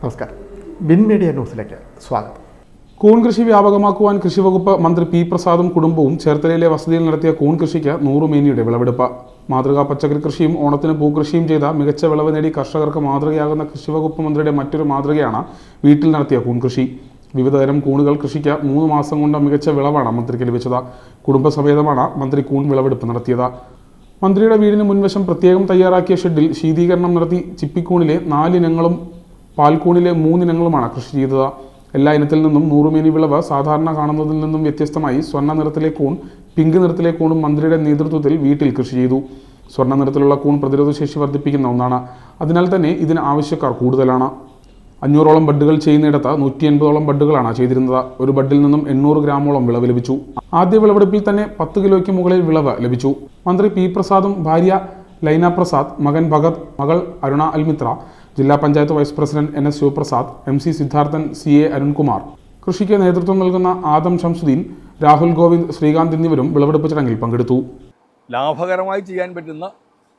നമസ്കാരം. Bin media ന്യൂസിലേക്ക് സ്വാഗതം. കൂൺ കൃഷി വ്യാപകമാക്കുവാൻ കൃഷിവകുപ്പ് മന്ത്രി പി പ്രസാദും കുടുംബവും ചേർത്തലയിലെ വസതിയിൽ നടത്തിയ കൂൺ കൃഷിക്ക് നൂറുമേനിയുടെ വിളവെടുപ്പ്. മാതൃകാ പച്ചക്കറി കൃഷിയും ഓണത്തിന് പൂക്കൃഷിയും ചെയ്ത മികച്ച വിളവ് നേടി കർഷകർക്ക് മാതൃകയാകുന്ന കൃഷിവകുപ്പ് മന്ത്രിയുടെ മറ്റൊരു മാതൃകയാണ് വീട്ടിൽ നടത്തിയ കൂൺ കൃഷി. വിവിധതരം കൂണുകൾ കൃഷിക്ക് മൂന്ന് മാസം കൊണ്ട് മികച്ച വിളവാണ് മന്ത്രിക്ക് ലഭിച്ചത്. കുടുംബസമേതമാണ് മന്ത്രി കൂൺ വിളവെടുപ്പ് നടത്തിയത്. മന്ത്രിയുടെ വീടിന് മുൻവശം പ്രത്യേകം തയ്യാറാക്കിയ ഷെഡിൽ ശീതീകരണം നടത്തി ചിപ്പിക്കൂണിലെ നാലിനങ്ങളും പാൽക്കൂണിലെ മൂന്നിനങ്ങളുമാണ് കൃഷി ചെയ്തത്. എല്ലാ ഇനത്തിൽ നിന്നും നൂറുമേനി വിളവ് സാധാരണ കാണുന്നതിൽ നിന്നും വ്യത്യസ്തമായി സ്വർണ നിറത്തിലെ കൂൺ പിങ്ക് നിറത്തിലെ കൂണും മന്ത്രിയുടെ നേതൃത്വത്തിൽ വീട്ടിൽ കൃഷി ചെയ്തു. സ്വർണ നിറത്തിലുള്ള കൂൺ പ്രതിരോധശേഷി വർദ്ധിപ്പിക്കുന്ന ഒന്നാണ്. അതിനാൽ തന്നെ ഇതിന് ആവശ്യക്കാർ കൂടുതലാണ്. അഞ്ഞൂറോളം ബഡ്ഡുകൾ ചെയ്യുന്നിടത്ത് നൂറ്റി എൺപതോളം ബഡ്ഡുകളാണ് ചെയ്തിരുന്നത്. ഒരു ബഡ്ഡിൽ നിന്നും എണ്ണൂറ് ഗ്രാമോളം വിളവ് ലഭിച്ചു. ആദ്യ വിളവെടുപ്പിൽ തന്നെ പത്ത് കിലോയ്ക്ക് മുകളിൽ വിളവ് ലഭിച്ചു. മന്ത്രി പി പ്രസാദും ഭാര്യ ലൈന പ്രസാദ് മകൻ ഭഗത് മകൾ അരുണ അൽമിത്ര ജില്ലാ panchayat vice president N S Sivaprasad M C Siddharthan C A Arunkumar. കൃഷിക്ക് നേതൃത്വം നൽകുന്ന ആദം ഷംസുദ്ദീൻ രാഹുൽ ഗോവിന്ദ് ശ്രീകാന്ത് എന്നിവരും വിളവെടുപ്പ് ചടങ്ങിൽ പങ്കെടുത്തു. ലാഭകരമായി ചെയ്യാൻ പറ്റുന്ന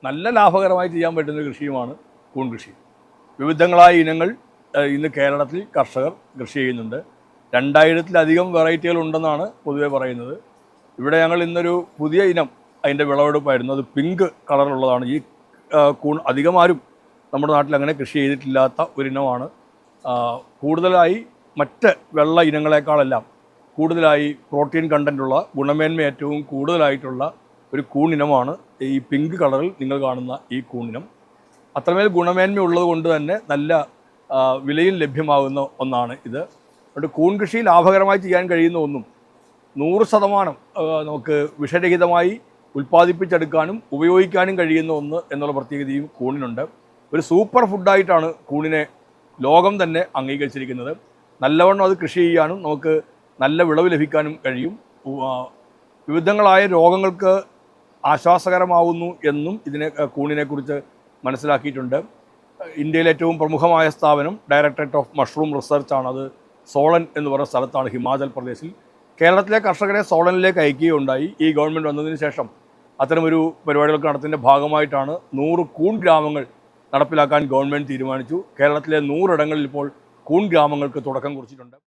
നല്ല ലാഭകരമായി ചെയ്യാൻ പറ്റുന്ന കൃഷിയുമാണ് കൂൺ കൃഷി വിവിധങ്ങളായ ഇനങ്ങൾ ഇന്ന് കേരളത്തിൽ കർഷകർ കൃഷി ചെയ്യുന്നുണ്ട്. രണ്ടായിരത്തിലധികം വെറൈറ്റികൾ ഉണ്ടെന്നാണ് പൊതുവെ പറയുന്നത്. ഇവിടെ ഞങ്ങൾ ഇന്നൊരു പുതിയ ഇനം അതിന്റെ വിളവെടുപ്പായിരുന്നു. അത് പിങ്ക് കളറുള്ളതാണ് ഈ കൂൺ അധികമാരും നമ്മുടെ നാട്ടിൽ അങ്ങനെ കൃഷി ചെയ്തിട്ടില്ലാത്ത ഒരിനമാണ്. കൂടുതലായി മറ്റ് വെള്ള ഇനങ്ങളെക്കാളെല്ലാം കൂടുതലായി പ്രോട്ടീൻ കണ്ടന്റുള്ള ഗുണമേന്മ ഏറ്റവും കൂടുതലായിട്ടുള്ള ഒരു കൂണിനമാണ് ഈ പിങ്ക് കളറിൽ നിങ്ങൾ കാണുന്ന ഈ കൂണിനം. അത്രമേൽ ഗുണമേന്മ ഉള്ളത് കൊണ്ട് തന്നെ നല്ല വിലയിൽ ലഭ്യമാകുന്ന ഒന്നാണ് ഇത്. അതുകൊണ്ട് കൂൺ കൃഷി ലാഭകരമായി ചെയ്യാൻ കഴിയുന്ന ഒന്നും നൂറ് ശതമാനം നമുക്ക് വിഷരഹിതമായി ഉൽപ്പാദിപ്പിച്ചെടുക്കാനും ഉപയോഗിക്കാനും കഴിയുന്ന ഒന്ന് എന്നുള്ള പ്രത്യേകതയും കൂണിനുണ്ട്. ഒരു സൂപ്പർ ഫുഡായിട്ടാണ് കൂണിനെ ലോകം തന്നെ അംഗീകരിച്ചിരിക്കുന്നത്. നല്ലവണ്ണം അത് കൃഷി ചെയ്യാനും നമുക്ക് നല്ല വിളവ് ലഭിക്കാനും കഴിയും. വിവിധങ്ങളായ രോഗങ്ങൾക്ക് ആശ്വാസകരമാവുന്നു എന്നും ഇതിനെ കൂണിനെക്കുറിച്ച് മനസ്സിലാക്കിയിട്ടുണ്ട്. ഇന്ത്യയിലെ ഏറ്റവും പ്രമുഖമായ സ്ഥാപനം ഡയറക്ടറേറ്റ് ഓഫ് മഷ്റൂം റിസർച്ച് ആണ് അത്. സോളൻ എന്ന് പറയുന്ന സ്ഥലത്താണ് ഹിമാചൽ പ്രദേശിൽ. കേരളത്തിലെ കർഷകരെ സോളനിലേക്ക് അയക്കുകയുണ്ടായി. ഈ ഗവൺമെന്റ് വന്നതിന് ശേഷം അത്തരമൊരു പരിപാടികൾക്ക് നടത്തിന്റെ ഭാഗമായിട്ടാണ് നൂറ് കൂൺ ഗ്രാമങ്ങൾ നടപ്പിലാക്കാൻ ഗവൺമെന്റ് തീരുമാനിച്ചു. കേരളത്തിലെ നൂറിടങ്ങളിൽ ഇപ്പോൾ കൂൺ ഗ്രാമങ്ങൾക്ക് തുടക്കം കുറിച്ചിട്ടുണ്ട്.